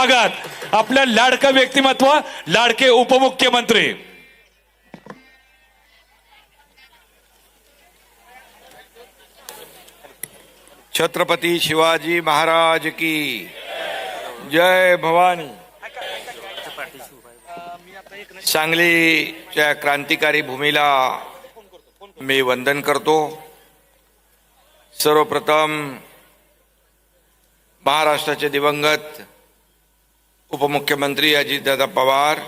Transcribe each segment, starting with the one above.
भागात आपल्या लाडकं व्यक्तिमत्व लाडके उपमुख्यमंत्री. छत्रपती शिवाजी महाराज की जय भवानी. सांगलीच्या क्रांतिकारी भूमीला मी वंदन करतो. सर्वप्रथम महाराष्ट्राचे दिवंगत उपमुख्यमंत्री अजितदादा पवार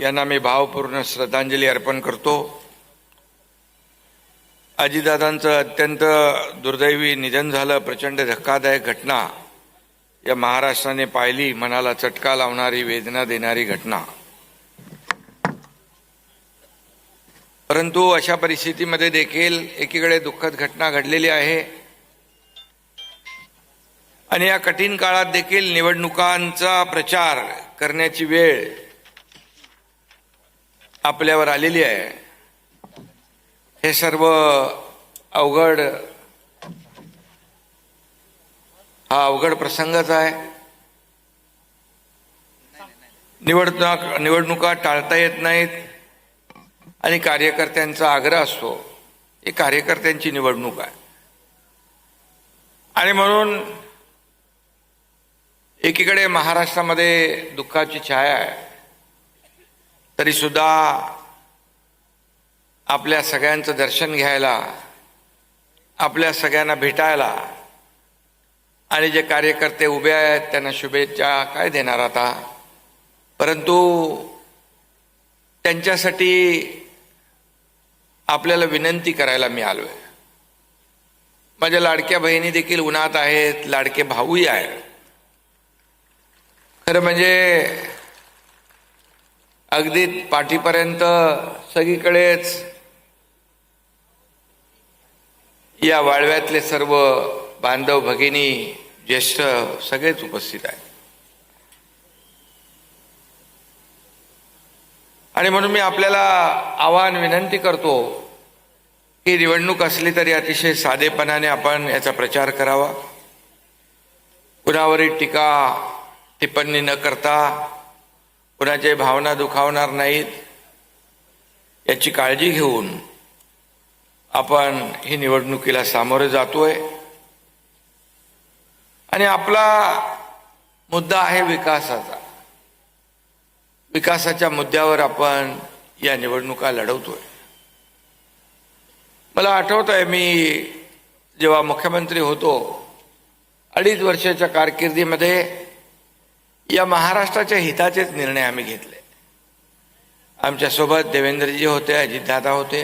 यांना मी भावपूर्ण श्रद्धांजली अर्पण करतो. अजितदादांचं अत्यंत दुर्दैवी निधन झालं प्रचंड धक्कादायक घटना. या महाराष्ट्राने पाहिली मनाला चटका लावणारी वेदना देणारी घटना. परंतु अशा परिस्थितीमध्ये देखील एकीकडे दुःखद घटना घडलेली आहे. आणि या कठीण काळात देखील निवडणुकांचा प्रचार करण्याची वेळ आपल्यावर आलेली आहे. हे सर्व अवघड हा अवघड प्रसंगच आहे. निवडणुका निवडणुका टाळता येत नाहीत आणि कार्यकर्त्यांचा आग्रह असतो. ही कार्यकर्त्यांची निवडणूक आहे. आणि म्हणून एकीकडे महाराष्ट्रामध्ये दुःखाची छाया आहे तरी सुद्धा आपल्या सगळ्यांचं दर्शन घ्यायला आपल्या सगळ्यांना भेटायला आणि जे कार्यकर्ते उभे आहेत त्यांना शुभेच्छा काय देणार आता? परंतु त्यांच्यासाठी आपल्याला विनंती करायला मी आलोय. माझ्या लाडक्या बहिणी देखील उन्हात आहेत लाडके भाऊही आहेत. खरं म्हणजे अगदी पाठीपर्यंत सगळीकडेच या वाळव्यातले सर्व बांधव भगिनी ज्येष्ठ सगळेच उपस्थित आहेत. आणि म्हणून मी आपल्याला आवाहन विनंती करतो की निवडणूक असली तरी अतिशय साधेपणाने आपण याचा प्रचार करावा. कुणावरील टीका टिप्पणी न करता कुणाच्या भावना दुखावणार नाहीत याची काळजी घेऊन आपण ही निवडणुकीला सामोरे जातोय. आणि आपला मुद्दा आहे विकासाचा. विकासाच्या मुद्द्यावर आपण या निवडणुका लढवतोय. मला आठवत आहे मी जेव्हा मुख्यमंत्री होतो अडीच वर्षाच्या कारकिर्दीमध्ये या महाराष्ट्राच्या हिताचेच निर्णय आम्ही घेतले. आमच्यासोबत देवेंद्रजी होते अजितदादा होते.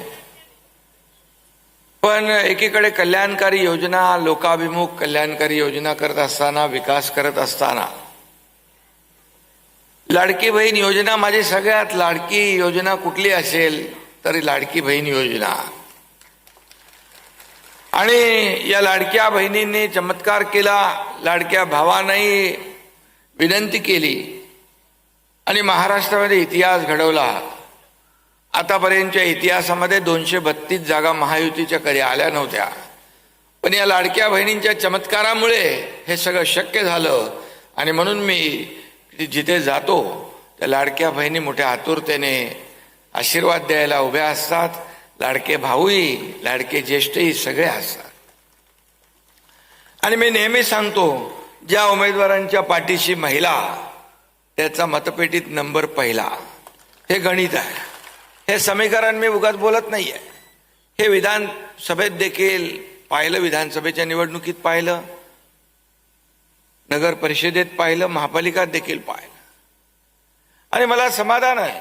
पण एकीकडे कल्याणकारी योजना लोकाभिमुख कल्याणकारी योजना करत असताना विकास करत असताना लाडकी बहीण योजना माझी सगळ्यात लाडकी योजना कुठली असेल तरी लाडकी बहीण योजना. आणि या लाडक्या बहिणींनी चमत्कार केला लाडक्या भावानंही विनंती केली. आणि महाराष्ट्रामध्ये इतिहास घडवला. आतापर्यंतच्या इतिहासामध्ये दोनशे बत्तीस जागा महायुतीच्या कधी आल्या नव्हत्या. पण या लाडक्या बहिणींच्या चमत्कारामुळे हे सगळं शक्य झालं. आणि म्हणून मी जिथे जातो त्या लाडक्या बहिणी मोठ्या आतुरतेने आशीर्वाद द्यायला उभ्या असतात. लाडके भाऊही लाडके ज्येष्ठही सगळे असतात. आणि मी नेहमी सांगतो ज्या उमेदवारांच्या पाठीशी महिला त्याचा मतपेटीत नंबर पहिला. हे गणित आहे. हे समीकरण मी उगाच बोलत नाहीये. हे विधानसभेत देखील पाहिलं विधानसभेच्या निवडणुकीत पाहिलं नगर परिषदेत पाहिलं महापालिकात देखील पाहिलं. आणि मला समाधान आहे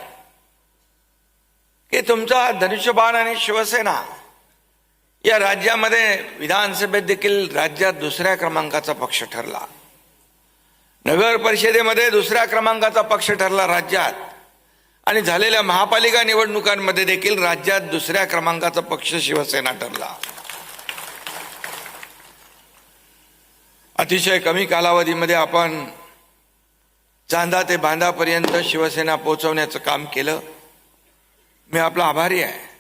की तुमचा धनुष्यबाण आणि शिवसेना या राज्यामध्ये विधानसभेत देखील राज्यात दुसऱ्या क्रमांकाचा पक्ष ठरला. नगर परिषदेमध्ये दुसऱ्या क्रमांकाचा पक्ष ठरला राज्यात. आणि झालेल्या महापालिका निवडणुकांमध्ये देखील राज्यात दुसऱ्या क्रमांकाचा पक्ष शिवसेना ठरला. अतिशय कमी कालावधीमध्ये आपण चांदा ते बांधापर्यंत शिवसेना पोहोचवण्याचं काम केलं. मी आपला आभारी आहे.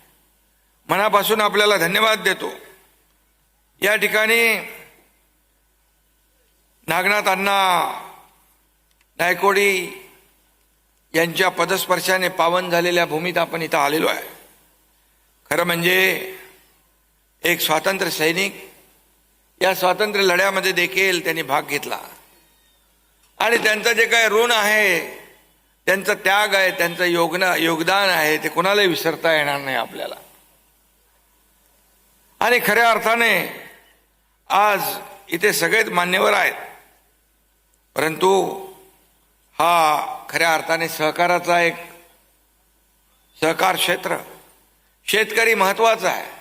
मनापासून आपल्याला धन्यवाद देतो. या ठिकाणी नागनाथ अण्णा नायकोडी यांच्या पदस्पर्शाने पावन झालेल्या भूमीत आपण इथं आलेलो आहे. खरं म्हणजे एक स्वातंत्र्य सैनिक या स्वातंत्र्य लढ्यामध्ये देखील त्यांनी भाग घेतला. आणि त्यांचं जे काही ऋण आहे त्यांचा त्याग आहे त्यांचं योगना योगदान आहे ते कोणालाही विसरता येणार नाही आपल्याला. आणि खऱ्या अर्थाने आज इथे सगळेच मान्यवर आहेत. परंतु हा खऱ्या अर्थाने सहकाराचा एक सहकार क्षेत्र शेतकरी महत्त्वाचा आहे.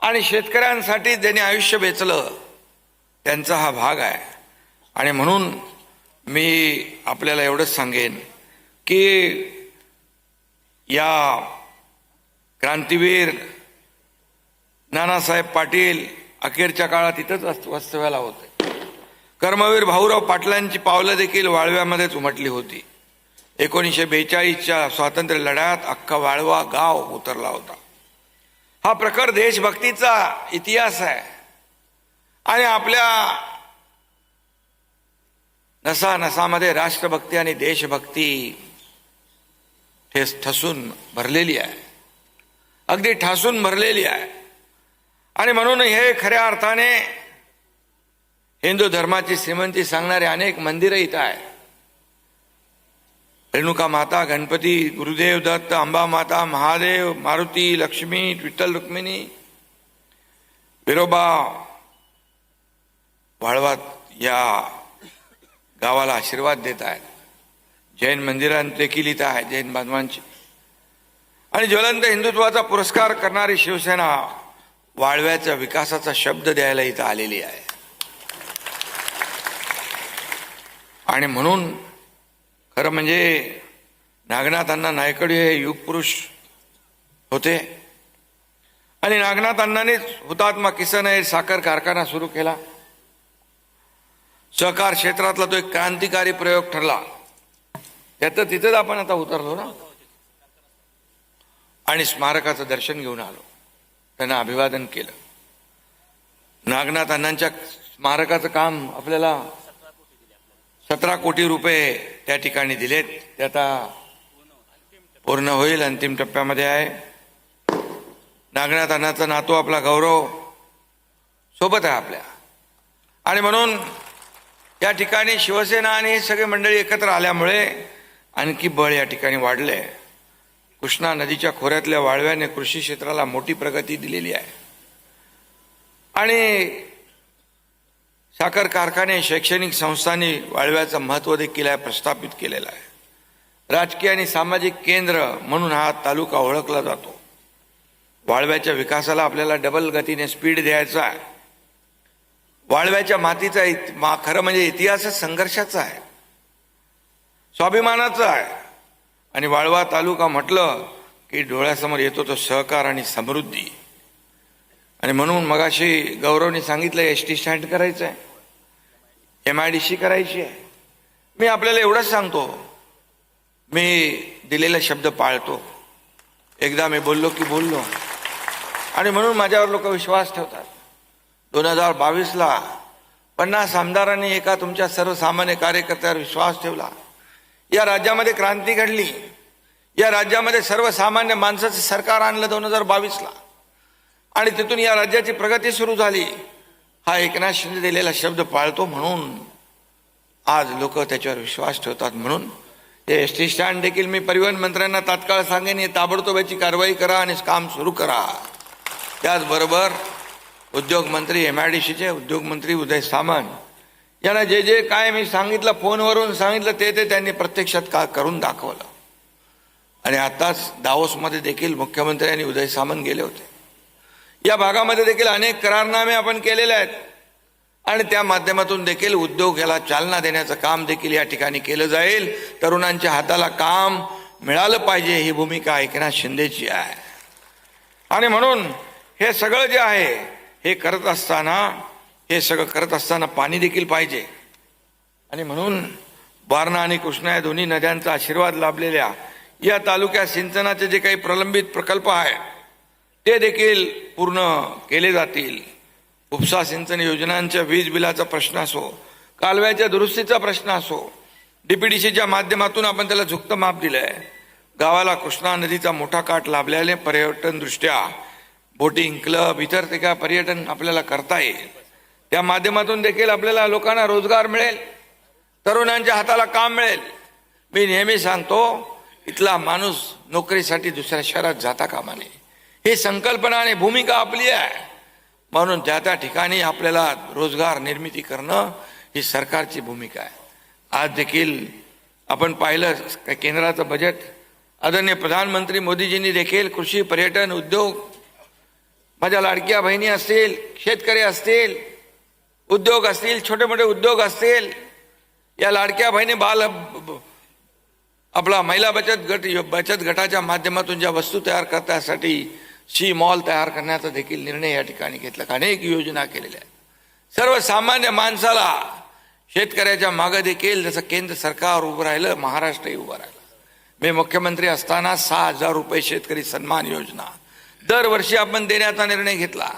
आणि शेतकऱ्यांसाठी ज्यांनी आयुष्य वेचलं त्यांचा हा भाग आहे. आणि म्हणून मी आपल्याला एवढंच सांगेन की या क्रांतीवीर नानासाहेब पाटील अखेरच्या काळात इथंच वस्त- वास्तव्याला होते. कर्मवीर भाऊराव पाटलांची पावलं देखील वाळव्यामध्येच उमटली होती. एकोणीसशे बेचाळीसच्या स्वातंत्र्य लढ्यात अख्खा वाळवा गाव उतरला होता. हा प्रखर देशभक्तीचा इतिहास आहे. आणि आपल्या नसा नसामध्ये राष्ट्रभक्ती आणि देशभक्ती ठेस ठसून भरलेली आहे. अगदी ठासून भरलेली आहे. आणि म्हणून हे खऱ्या अर्थाने हिंदू धर्माची श्रीमंती सांगणारे अनेक मंदिरं इथं आहे रेणुका माता गणपती गुरुदेव दत्त अंबा माता महादेव मारुती लक्ष्मी विठ्ठल रुक्मिणी विरोबा वाळवात या गावाला आशीर्वाद देत आहेत. जैन मंदिरां देखील इथं आहे जैन बांधवांची. आणि ज्वलंत हिंदुत्वाचा पुरस्कार करणारी शिवसेना वाळव्याच्या विकासाचा शब्द द्यायला इथं आलेली आहे. आणि म्हणून खरं म्हणजे नागनाथांना नायकडी हे युगपुरुष होते. आणि नागनाथ अण्णांनीच हुतात्मा किसन हे साखर कारखाना सुरू केला. सहकार क्षेत्रातला तो एक क्रांतिकारी प्रयोग ठरला. त्यात तिथंच आपण आता उतरलो ना. आणि स्मारकाचं दर्शन घेऊन आलो. त्यांना अभिवादन केलं. नागनाथ अण्णांच्या स्मारकाचं काम आपल्याला सतरा कोटी रुपये त्या ठिकाणी दिलेत. ते आता पूर्ण होईल अंतिम टप्प्यामध्ये आहे. नागनाथ अण्णाचा नातू आपला गौरव सोबत आहे आपल्या. आणि म्हणून या ठिकाणी शिवसेना आणि हे सगळे मंडळी एकत्र आल्यामुळे आणखी बळ या ठिकाणी वाढले कृष्णा नदीच्या खोऱ्यातल्या वाळव्याने कृषी क्षेत्राला मोठी प्रगती दिलेली आहे. आणि साखर कारखाने शैक्षणिक संस्थांनी वाळव्याचं महत्त्व देखील आहे प्रस्थापित केलेलं आहे. राजकीय आणि सामाजिक केंद्र म्हणून हा तालुका ओळखला जातो. वाळव्याच्या विकासाला आपल्याला डबल गतीने स्पीड द्यायचा आहे. वाळव्याच्या मातीचा इत- मा खरं म्हणजे इतिहासच संघर्षाचा आहे. स्वाभिमानाचा आहे. आणि वाळवा तालुका म्हटलं की डोळ्यासमोर येतो तो सहकार आणि समृद्धी. आणि म्हणून मगाशी गौरवने सांगितलं एस टी स्टँड करायचं आहे एम आय डी सी करायची आहे. मी आपल्याला एवढंच सांगतो. मी दिलेला शब्द पाळतो. एकदा मी बोललो की बोललो. आणि म्हणून माझ्यावर लोक विश्वास ठेवतात. दोन हजार बावीसला पन्नास आमदारांनी एका तुमच्या सर्वसामान्य कार्यकर्त्यावर विश्वास ठेवला. या राज्यामध्ये क्रांती घडली. या राज्यामध्ये सर्वसामान्य माणसाचं सरकार आणलं दोन हजार बावीसला. आणि तिथून या राज्याची प्रगती सुरू झाली. हा एकनाथ शिंदे दिलेला शब्द पाळतो म्हणून आज लोक त्याच्यावर विश्वास ठेवतात म्हणून. हे एस टी स्टँड देखील मी परिवहन मंत्र्यांना तात्काळ सांगेन हे ताबडतोब याची कारवाई करा आणि काम सुरू करा. त्याचबरोबर उद्योगमंत्री एम आय डी सीचे उद्योगमंत्री उदय सामंत यांना जे जे काय मी सांगितलं फोनवरून सांगितलं ते ते त्यांनी प्रत्यक्षात का करून दाखवलं. आणि आताच दावोसमध्ये देखील मुख्यमंत्री आणि उदय सामंत गेले होते. या भागामध्ये देखील अनेक करारनामे आपण केलेले आहेत. आणि त्या माध्यमातून देखील उद्योग याला चालना देण्याचं काम देखील या ठिकाणी केलं जाईल. तरुणांच्या हाताला काम मिळालं पाहिजे ही भूमिका एकनाथ शिंदेची आहे. आणि म्हणून हे सगळं जे आहे हे करत असताना हे सगळं करत असताना पाणी देखील पाहिजे. आणि म्हणून वारणा आणि कृष्णा या दोन्ही नद्यांचा आशीर्वाद लाभलेल्या या तालुक्यात सिंचनाचे जे काही प्रलंबित प्रकल्प आहेत ते देखील पूर्ण केले जातील. उपसा सिंचन योजनांच्या वीज बिलाचा प्रश्न असो कालव्याच्या दुरुस्तीचा प्रश्न असो डीपीडीसीच्या माध्यमातून आपण त्याला झुकतं माप दिलंय. गावाला कृष्णा नदीचा मोठा काठ लाभल्याने पर्यटनदृष्ट्या बोटिंग क्लब इतर ते काय पर्यटन आपल्याला करता येईल. त्या माध्यमातून देखील आपल्याला लोकांना रोजगार मिळेल तरुणांच्या हाताला काम मिळेल. मी नेहमी सांगतो इथला माणूस नोकरीसाठी दुसऱ्या शहरात जाता कामा नये. ही संकल्पना आणि भूमिका आपली आहे. म्हणून त्या त्या ठिकाणी आपल्याला रोजगार निर्मिती करणं ही सरकारची भूमिका आहे. आज देखील आपण पाहिलं केंद्राचं बजेट. आदरणीय प्रधानमंत्री मोदीजींनी देखील कृषी पर्यटन उद्योग माझ्या लाडक्या बहिणी असतील शेतकरी असतील उद्योग असतील छोटे मोठे उद्योग असतील या लाडक्या बहिणी बाल आपला महिला बचत गट बचत गटाच्या माध्यमातून ज्या वस्तू तयार करण्यासाठी शी मॉल तयार करण्याचा देखील निर्णय या ठिकाणी घेतला. अनेक योजना केलेल्या आहेत. सर्वसामान्य माणसाला शेतकऱ्याच्या मागं देखील जसं केंद्र सरकार उभं राहिलं महाराष्ट्रही उभं राहिलं. मी मुख्यमंत्री असताना सहा हजार रुपये शेतकरी सन्मान योजना दरवर्षी आपण देण्याचा निर्णय घेतला.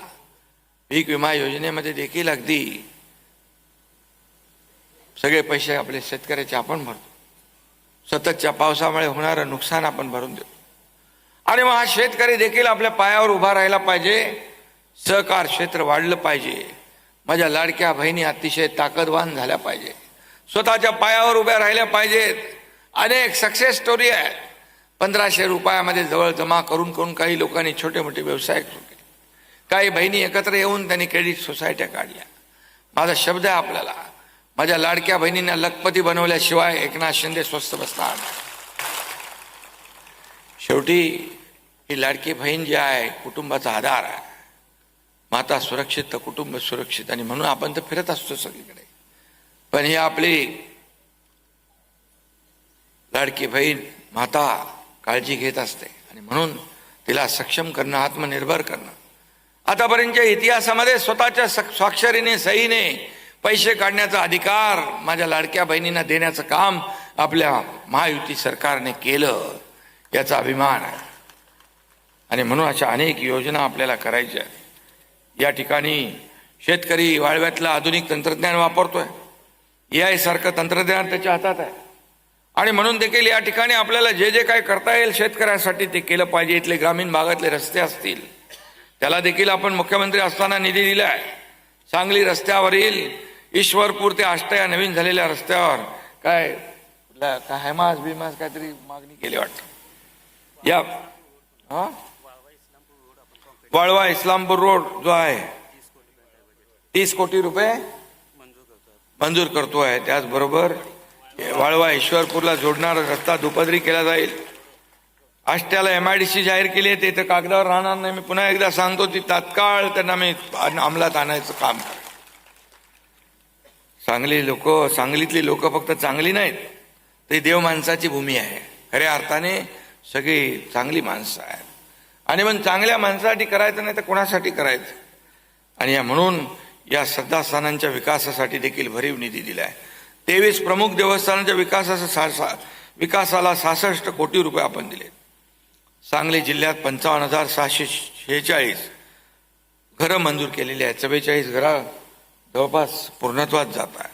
पीक विमा योजनेमध्ये देखील अगदी सगळे पैसे आपले शेतकऱ्याचे आपण भरतो. सततच्या पावसामुळे होणारं नुकसान आपण भरून देतो. आणि मग हा शेतकरी देखील आपल्या पायावर उभा राहिला पाहिजे. सहकार क्षेत्र वाढलं पाहिजे. माझ्या लाडक्या बहिणी अतिशय ताकदवान झाल्या पाहिजे. स्वतःच्या पायावर उभ्या राहिल्या पाहिजेत. अनेक सक्सेस स्टोरी आहेत. पंधराशे रुपयामध्ये जवळ जमा करून करून काही लोकांनी छोटे मोठे व्यवसाय सुरू केले काही बहिणी एकत्र येऊन त्यांनी क्रेडिट सोसायट्या काढल्या. माझा शब्द आहे आपल्याला. माझ्या लाडक्या बहिणींना लखपती बनवल्याशिवाय एकनाथ शिंदे स्वस्त बसणार शेवटी ही लाडकी बहीण जी आहे कुटुंबाचा आधार आहे. माता सुरक्षित तर कुटुंब सुरक्षित. आणि म्हणून आपण तर फिरत असतो सगळीकडे. पण ही आपली लाडकी बहीण माता काळजी घेत असते. आणि म्हणून तिला सक्षम करणं आत्मनिर्भर करणं आतापर्यंतच्या इतिहासामध्ये स्वतःच्या स्वाक्षरीने सहीने पैसे काढण्याचा अधिकार माझ्या लाडक्या बहिणींना देण्याचं काम आपल्या महायुती सरकारने केलं याचा अभिमान आहे. आणि म्हणून अशा अनेक योजना आपल्याला करायच्या या ठिकाणी शेतकरी वाळव्यातलं आधुनिक तंत्रज्ञान वापरतोय. ए आय सारखं तंत्रज्ञान त्याच्या हातात आहे. आणि म्हणून देखील या ठिकाणी आपल्याला जे जे काय करता येईल शेतकऱ्यांसाठी ते केलं पाहिजे. इथले ग्रामीण भागातले रस्ते असतील त्याला देखील आपण मुख्यमंत्री असताना निधी दिला आहे सांगली रस्त्यावरील ईश्वरपूर ते आष्टा या नवीन झालेल्या रस्त्यावर काय काय हैमास बिमास काहीतरी मागणी केली वाटतं. या हा? वाळवा इस्लामपूर रोड जो आहे तीस कोटी रुपये मंजूर करतो आहे त्याचबरोबर वाळवा ईश्वरपूरला जोडणारा रस्ता दुपदरी केला जाईल. आष्ट्याला एम आय डी सी जाहीर केली आहे ते तर कागदावर राहणार नाही. मी पुन्हा एकदा सांगतो ती तात्काळ त्यांना मी अंमलात आणायचं काम सांगली लोक सांगलीतली लोक फक्त चांगली नाहीत ते देव माणसाची भूमी आहे. खऱ्या अर्थाने सगळी चांगली माणसं आहेत. आणि मग चांगल्या माणसासाठी करायचं नाही तर कोणासाठी करायचं? आणि या म्हणून या श्रद्धास्थानांच्या विकासासाठी देखील भरीव निधी दिला आहे तेवीस प्रमुख देवस्थानांच्या विकासाचा सा सा- विकासाला सहासष्ट कोटी रुपये आपण दिले सांगली जिल्ह्यात पंचावन्न हजार सहाशे शेहेचाळीस घरं मंजूर केलेली आहेत. चव्वेचाळीस घरं जवळपास पूर्णत्वात जात आहे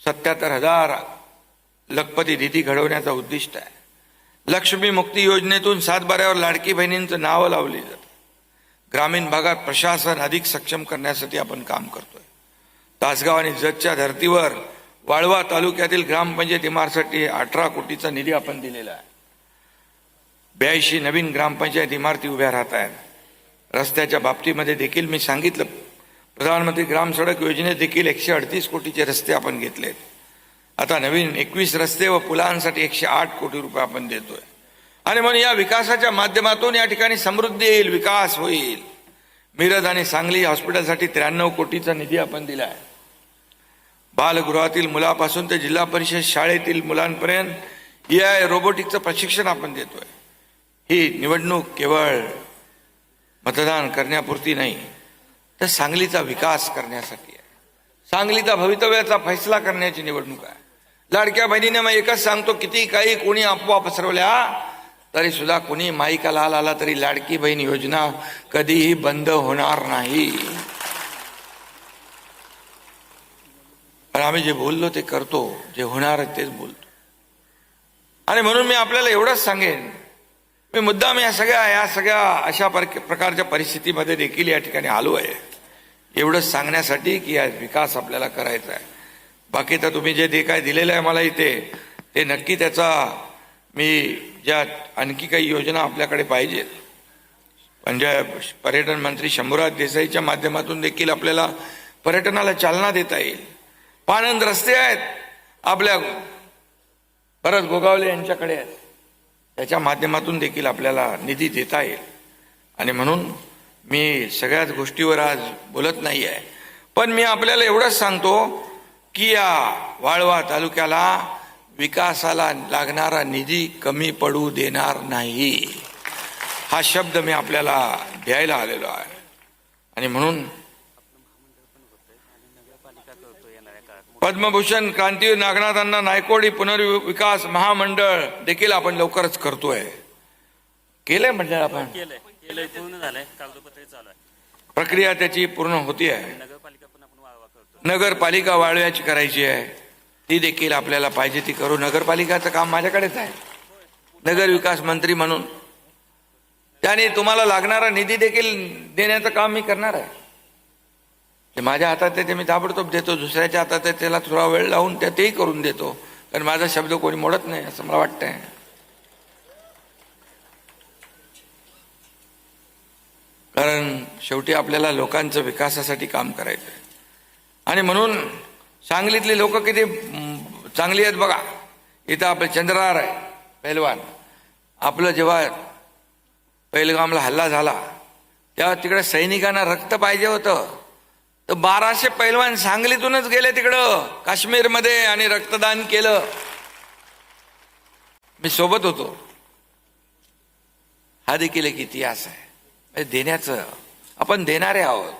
सत्याहत्तर हजार लखपती निधी घडवण्याचं उद्दिष्ट आहे. लक्ष्मी मुक्ती योजनेतून सातबाऱ्यावर लाडकी बहिणींचं नावं लावली जातं ग्रामीण भागात प्रशासन अधिक सक्षम करण्यासाठी आपण काम करतोय. तासगाव आणि जतच्या धर्तीवर वाळवा तालुक्यातील ग्रामपंचायत इमारतीसाठी अठरा कोटीचा निधी आपण दिलेला आहे. ब्याऐंशी नवीन ग्रामपंचायत इमारती उभ्या राहत आहेत. रस्त्याच्या बाबतीमध्ये देखील मी सांगितलं. प्रधानमंत्री ग्राम सडक योजनेत देखील एकशे अडतीस कोटीचे रस्ते आपण घेतलेत. आता नवीन एकवीस रस्ते व पुलांसाठी एकशे आठ कोटी रुपये आपण देतोय. आणि म्हणून या विकासाच्या माध्यमातून या ठिकाणी समृद्धी येईल विकास होईल. मिरज आणि सांगली हॉस्पिटलसाठी त्र्याण्णव कोटीचा निधी आपण दिला आहे बालगृहातील मुलापासून ते जिल्हा परिषद शाळेतील मुलांपर्यंत ए आय रोबोटिकचं प्रशिक्षण आपण देतोय. ही निवडणूक केवळ मतदान करण्यापुरती नाही तर सांगलीचा विकास करण्यासाठी आहे. सांगलीचा भवितव्याचा फैसला करण्याची निवडणूक आहे. लाडक्या बहिणीने मग एकच सांगतो किती काही कोणी अफवा पसरवल्या तरी सुद्धा कोणी माईका लाल आला तरी लाडकी बहीण योजना कधीही बंद होणार नाही. पण आम्ही जे बोललो ते करतो जे होणार तेच बोलतो. आणि म्हणून मी आपल्याला एवढंच सांगेन मी मुद्दाम या सगळ्या या सगळ्या अशा पर- प्रकारच्या परिस्थितीमध्ये देखील या ठिकाणी आलो आहे. एवढंच सांगण्यासाठी की आज विकास आपल्याला करायचा आहे. बाकी तर तुम्ही जे जे काय दिलेलं आहे मला इथे ते नक्की त्याचा मी ज्या आणखी काही योजना आपल्याकडे पाहिजेत म्हणजे पर्यटन मंत्री शंभूराज देसाईच्या माध्यमातून देखील आपल्याला पर्यटनाला चालना देता येईल. पाणंद रस्ते आहेत आपल्या परत गोगावले यांच्याकडे आहेत. त्याच्या माध्यमातून देखील आपल्याला निधी देता येईल. आणि म्हणून मी सगळ्याच गोष्टीवर आज बोलत नाही आहे पण मी आपल्याला एवढंच सांगतो की या वाळवा तालुक्याला विकासाला लागणारा निधी कमी पडू देणार नाही. हा शब्द मी आपल्याला द्यायला आलेलो आहे. आणि म्हणून पद्मभूषण क्रांतीवीर नागनाथांना नायकोडी पुनर्विकास महामंडळ देखील आपण लवकरच करतोय. केलंय मंडळ आपण? प्रक्रिया त्याची पूर्ण होती आहे. नगरपालिका पण आपण वाळवा करतो नगरपालिका वाळव्याची करायची आहे. ती देखील आपल्याला पाहिजे ती करू. नगरपालिकाचं काम माझ्याकडेच आहे. नगर विकास मंत्री म्हणून. त्याने तुम्हाला लागणारा निधी देखील देण्याचं काम मी करणार आहे. ते माझ्या हातात आहे ते मी ताबडतोब देतो दुसऱ्याच्या हातात आहे त्याला थोडा वेळ लावून त्या तेही करून देतो. कारण माझा शब्द कोणी मोडत नाही असं मला वाटतंय. कारण शेवटी आपल्याला लोकांचं विकासासाठी काम करायचं आहे आणि म्हणून सांगलीतली लोक किती चांगली आहेत बघा. इथं आपलं चंद्रहार आहे पैलवान. आपलं जेव्हा पहिलगामला हल्ला झाला तेव्हा तिकडे सैनिकांना रक्त पाहिजे होतं. तर बाराशे पैलवान सांगलीतूनच गेले तिकडं काश्मीरमध्ये आणि रक्तदान केलं. मी सोबत होतो. हा देखील एक इतिहास आहे. देण्याचं आपण देणारे आहोत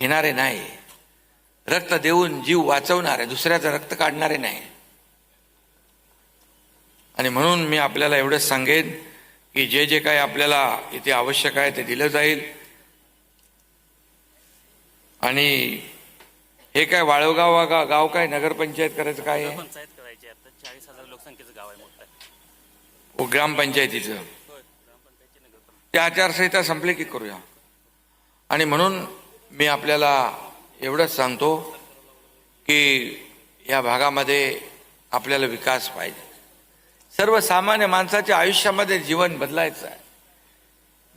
घेणारे नाही. रक्त देऊन जीव वाचवणारे दुसऱ्याचं रक्त काढणारे नाही. आणि म्हणून मी आपल्याला एवढंच सांगेन की जे जे काही आपल्याला इथे आवश्यक आहे ते दिलं जाईल. आणि हे काय वाळवगाव वा गा- गाव काय? नगरपंचायत करायचं काय आहे? पंचायत करायची आता चाळीस हजार लोकसंख्येचं गाव आहे मोठं. आहे. ओ, ग्रामपंचायतीचं. ते आचारसंहिता संपली की करूया. आणि म्हणून मी आपल्याला एवढंच सांगतो की या भागामध्ये आपल्याला विकास पाहिजे. सर्वसामान्य माणसाच्या आयुष्यामध्ये जीवन बदलायचं आहे.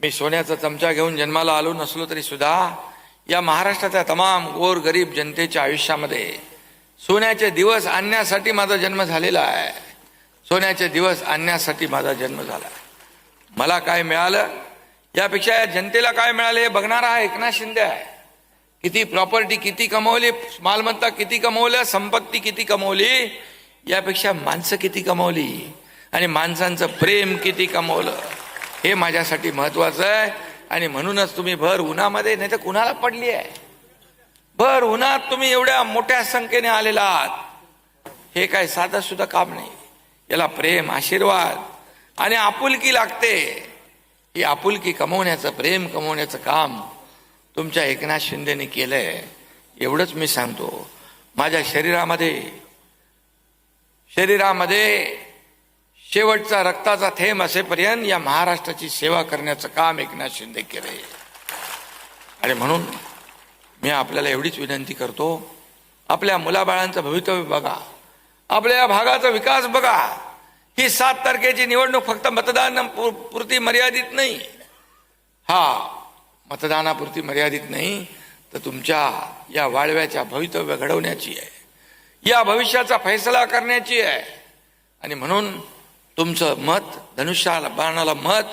मी सोन्याचा चमचा घेऊन जन्माला आलो नसलो तरी सुद्धा या महाराष्ट्राच्या तमाम गोर गरीब जनतेच्या आयुष्यामध्ये सोन्याचे दिवस आणण्यासाठी माझा जन्म झालेला आहे. सोन्याचे दिवस आणण्यासाठी माझा जन्म झाला. मला काय मिळालं? यापेक्षा या जनतेला काय मिळालं हे बघणारा हा एकनाथ शिंदे आहे. किती प्रॉपर्टी किती कमवली मालमत्ता किती कमवल्या संपत्ती किती कमवली यापेक्षा माणसं किती कमवली आणि माणसांचं प्रेम किती कमवलं हे माझ्यासाठी महत्वाचं आहे. आणि म्हणूनच तुम्ही भर उन्हामध्ये नाही तर कुणाला पडली आहे? भर उन्हात तुम्ही एवढ्या मोठ्या संख्येने आलेला आहात. हे काय साधं सुद्धा काम नाही. याला प्रेम आशीर्वाद आणि आपुलकी लागते. ही आपुलकी कमवण्याचं प्रेम कमवण्याचं काम तुमच्या एकनाथ शिंदेने केलंय. एवढंच मी सांगतो. माझ्या शरीरामध्ये शरीरामध्ये शेवटचा रक्ताचा थेंब असेपर्यंत या महाराष्ट्राची सेवा करण्याचं काम एकनाथ शिंदे केले. आणि म्हणून मी आपल्याला एवढीच विनंती करतो आपल्या मुलाबाळांचं भवितव्य बघा आपल्या या भागाचा विकास बघा. ही सात तारखेची निवडणूक फक्त मतदान पुरती मर्यादित नाही. हा मतदानापुरती मर्यादित नाही तर तुमच्या या वाळव्याच्या भवितव्य घडवण्याची आहे. या भविष्याचा फैसला करण्याची आहे. आणि म्हणून तुमचं मत धनुष्याला बाणाला मत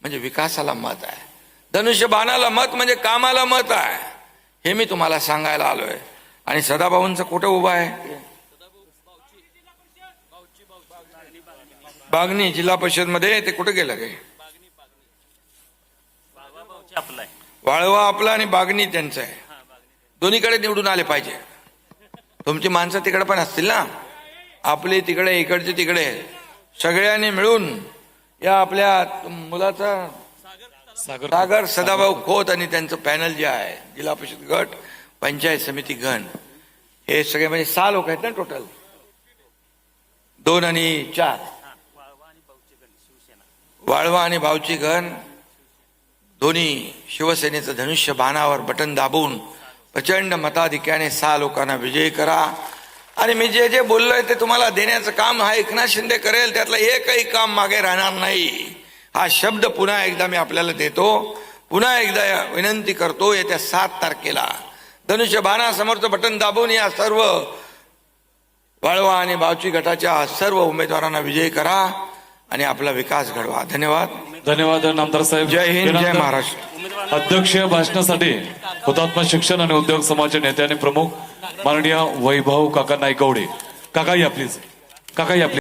म्हणजे विकासाला मत आहे. धनुष्य बाणाला मत म्हणजे कामाला मत आहे. हे मी तुम्हाला सांगायला आलोय. आणि सदाभाऊंचं कुठं उभं आहे? बागणी जिल्हा परिषदमध्ये ते कुठं गेलं काय वाळवा आपला आणि बागणी त्यांचं आहे. दोन्हीकडे निवडून आले पाहिजे. तुमची माणसं तिकडे पण असतील ना? आपले तिकडे इकडचे तिकडे. सगळ्यांनी मिळून या आपल्या मुलाचा सागर सागर सदाभाऊ खोत आणि त्यांचं पॅनल जे आहे जिल्हा परिषद गट पंचायत समिती गण हे सगळे म्हणजे सहा लोक आहेत ना टोटल? दोन आणि चार. वाळवा आणि भाऊचे गण शिवसेना वाळवा आणि भावची गण दोन्ही शिवसेनेचं धनुष्य बाणावर बटन दाबून प्रचंड मताधिक्याने सहा लोकांना विजयी करा. आणि मी जे जे बोललोय ते तुम्हाला देण्याचं काम हा एकनाथ शिंदे करेल त्यातलं एकही काम मागे राहणार नाही. हा शब्द पुन्हा एकदा मी आपल्याला देतो. पुन्हा एकदा विनंती करतो येत्या सात तारखेला. धनुष्य बाणासमोरचं बटन दाबून या सर्व वाळवा आणि बावची गटाच्या सर्व उमेदवारांना विजयी करा आणि आपला विकास घडवा. धन्यवाद. धन्यवाद नामदार साहेब. जय हिंद जय महाराष्ट्र. अध्यक्ष भाषणासाठी हुतात्मा शिक्षण आणि उद्योग समाजाचे नेते आणि प्रमुख माननीय वैभव काका नायकवडे. काका या प्लीज काका या प्लीज